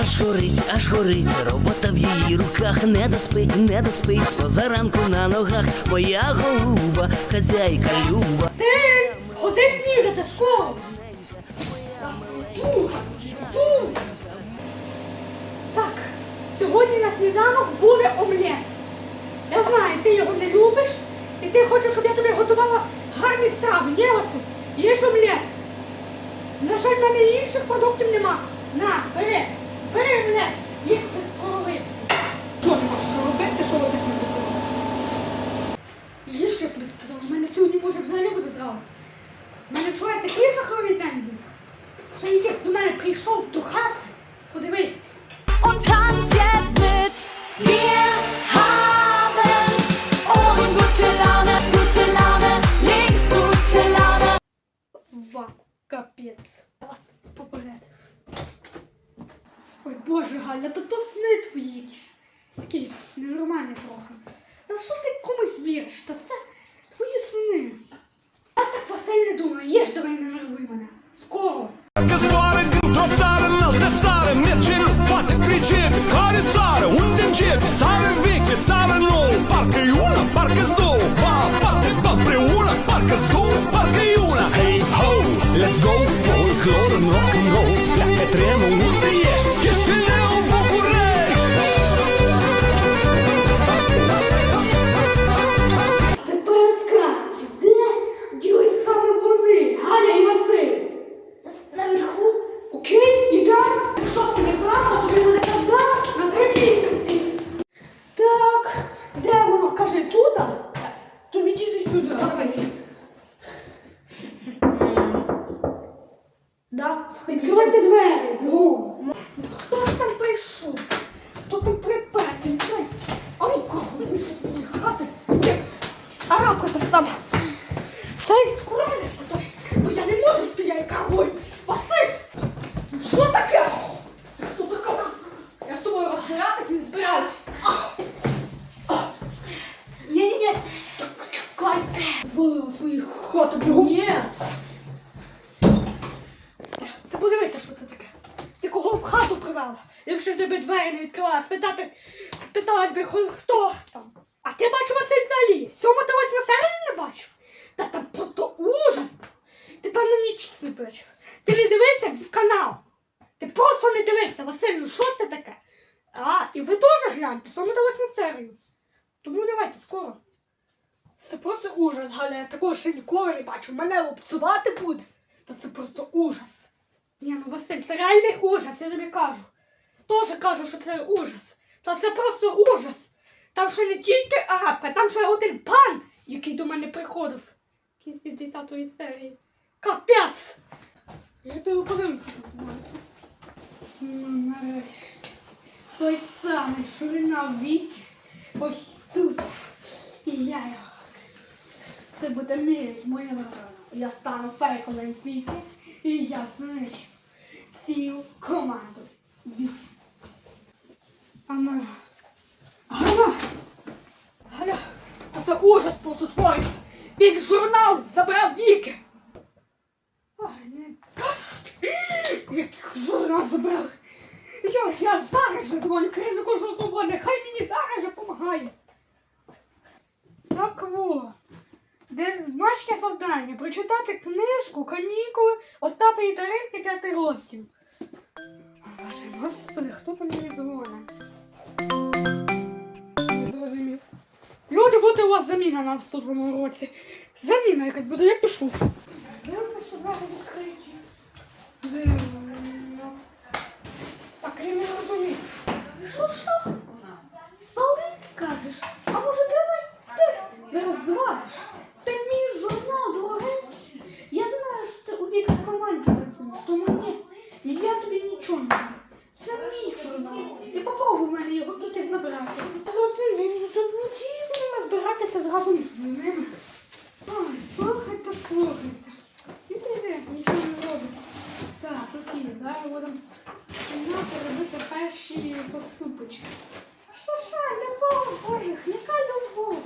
аж горить, аж горить. Робота в її руках не доспить, не доспить. Позаранку на ногах моя голуба, хазяйка люба. Син, ходи снідати, скоро. Тут, тут. Так, сьогодні на сніданок буде омлет. Я знаю, ти його не любиш, і ти хочеш, щоб я тобі готувала гарні страви. Ні, Василь, їж омлет. На жаль, в мене інших продуктів нема. На, бери, бери мене, їх корови. Що не можеш робити, що робити що я тобі сказав, в мене сьогодні може взагалі буде травма. У мене вчора такий жахливий день був. Що якийсь до мене прийшов до хати. Подивись. Галя, та то сни твої якісь. Такі ненормальні трохи. Та що ти комусь віриш? Та це твої сни. Я так Василь не думаю, ж давай не нерви мене. Скоро. Відкривайте двері, бігом. Хто ж там прийшов? Хто там вийшов з хати. А рамка та сама. Цей скоро мене бо я не можу стояти каргою. Василь! Що таке? Тобою кажу. Я з тобою розбиратись не збираюсь. Ні-ні-ні. Чекай. Звалила свою хату бігом. Ні. Ти подивися, що це таке. Ти кого в? Якщо тебе двері не відкривала, спитати, спитала тебе, хто ж там. А ти бачу Василь взагалі? Сьома та восьма серія не бачив? Та там просто ужас. Ти певно ніч не бачив. Ти не дивився в канал. Ти просто не дивився, Василю, що це таке? А, і ви теж гляньте, сьому та восьму серію. Тому давайте скоро. Це просто ужас, Галя, я такого ще ніколи не бачу. Мене обсувати буде. Та це просто ужас. Ні, ну Василь, це реальний ужас, я тобі кажу. Тоже кажу, що це ужас. Та це просто ужас. Там ще не тільки арабка, там ще один пан, який до мене приходив. В кінці 10 серії. Капець! Я тут. Ну, нарешті. Той самий ширина віки. Ось тут. І я його. Це буде мій, моя награда. Я стану фейковим віки. І я знищу цю команду. Ана. Галя! Галя! Та це ужас просто твориться! Він журнал забрав віки! Журнал забрав! Я, я зараз же дзвоню керівнику журналу, нехай мені зараз же допомагає! Так во! Де домашнє завдання? Прочитати книжку, канікули, Остапа і Таринки розділ. Боже, господи, хто по мені дзвонить? Не зрозумів. Люди, буде у вас заміна на наступному році. Заміна якась буде, я пишу. Де що двері відкриті? Дивно. Так, я не розумію. Що, що? Спалить, скажеш? А може давай ти розважиш? Це мій журнал, дорогенький. Я знаю, що ти у віка команді працюєш, тому ні. Я тобі нічого не дам. Це мій журнал. І попробуй в мене його тут і забрати. Розумію, забуді будемо збиратися зразу з ними. Ой, слухайте, слухайте. Іди, нічого не робить. Так, окей, зараз будемо починати робити поступочки. Що що, любов, боже, яка любов?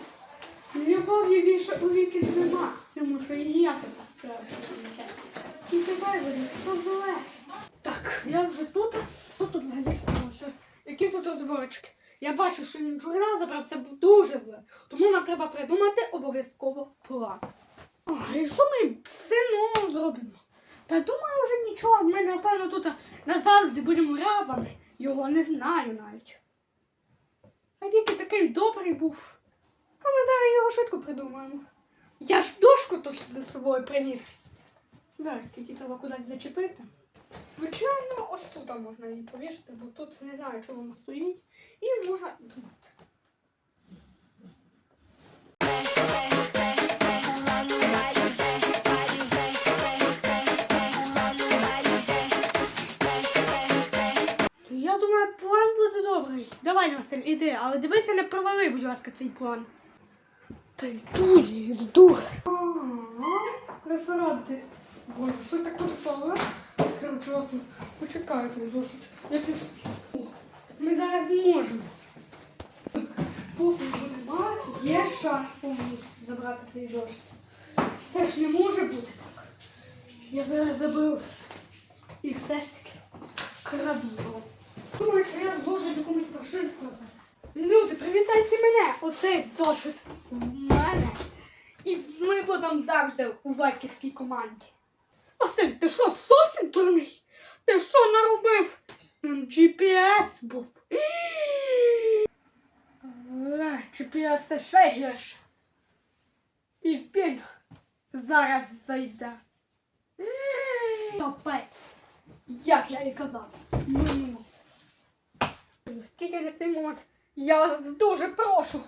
Любові більше у віки нема, тому що і я така справді. І тепер буде що зле. Так, я вже тут. Що тут взагалі тут розборочки. Я бачу, що він журнал забрав, це дуже зле. Тому нам треба придумати обов'язково план. А, і що ми одно зробимо? Та думаю, вже нічого, ми, напевно, тут назавжди будемо рабами. Його не знаю навіть. А Віки такий добрий був. А ми зараз його швидко придумаємо. Я ж дошку тут з собою приніс. Зараз тільки треба кудись зачепити. Звичайно, ось тут можна її повішати, бо тут не знаю, чого вона стоїть. І можна думати. Давай, Василь, іди, але дивися, не провали, будь ласка, цей план. Та йду я, йду. Реферати. Боже, що я так хочу палати? Короче, от, почекай, досить. Я пишу. Ми зараз можемо. Поки немає, є шанс повністю забрати цей дощ. Це ж не може бути так. Я зараз забив. І все ж таки краду. Думаю, що я зложу якомусь прошивку. Люди, привітайте мене! Оцей зошит в мене. І ми будемо завжди у варківській команді. Василь, ти що, зовсім дурний? Ти що наробив? GPS був. Але GPS це ще гірше. І він зараз зайде. Капець. Як я і казав. Ну, Тільки на цей момент я дуже прошу.